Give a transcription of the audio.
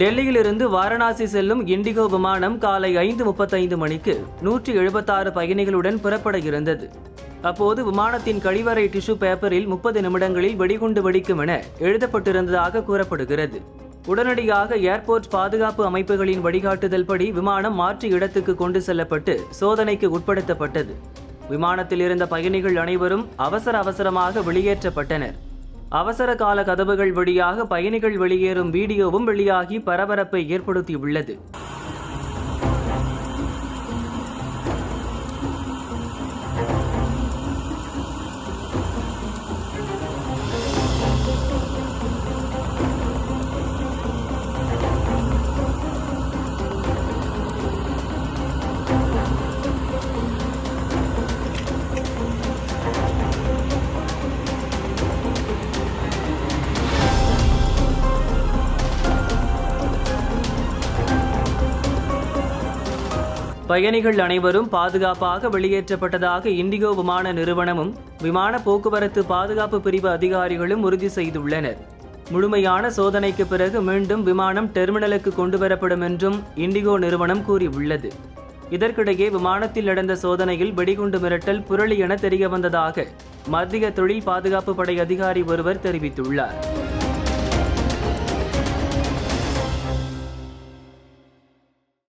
டெல்லியிலிருந்து வாரணாசி செல்லும் இண்டிகோ விமானம் காலை ஐந்து முப்பத்தைந்து மணிக்கு நூற்றி எழுபத்தாறு பயணிகளுடன் புறப்பட இருந்தது. அப்போது விமானத்தின் கழிவறை டிஷ்யூ பேப்பரில் முப்பது நிமிடங்களில் வெடிகுண்டு வெடிக்கும் என எழுதப்பட்டிருந்ததாக கூறப்படுகிறது. உடனடியாக ஏர்போர்ட் பாதுகாப்பு அமைப்புகளின் வழிகாட்டுதல் படி விமானம் மாற்று இடத்துக்கு கொண்டு செல்லப்பட்டு சோதனைக்கு உட்படுத்தப்பட்டது. விமானத்தில் இருந்த பயணிகள் அனைவரும் அவசர அவசரமாக வெளியேற்றப்பட்டனர். அவசர கால கதவுகள் வழியாக பயணிகள் வெளியேறும் வீடியோவும் வெளியாகி பரபரப்பை ஏற்படுத்தியுள்ளது. பயணிகள் அனைவரும் பாதுகாப்பாக வெளியேற்றப்பட்டதாக இண்டிகோ விமான நிறுவனமும் விமான போக்குவரத்து பாதுகாப்பு பிரிவு அதிகாரிகளும் உறுதி செய்துள்ளனர். முழுமையான சோதனைக்கு பிறகு மீண்டும் விமானம் டெர்மினலுக்கு கொண்டுவரப்படும் என்றும் இண்டிகோ நிறுவனம் கூறியுள்ளது. இதற்கிடையே விமானத்தில் நடந்த சோதனையில் வெடிகுண்டு மிரட்டல் புரளி என தெரியவந்ததாக மத்திய தொழில் பாதுகாப்பு படை அதிகாரி ஒருவர் தெரிவித்துள்ளார்.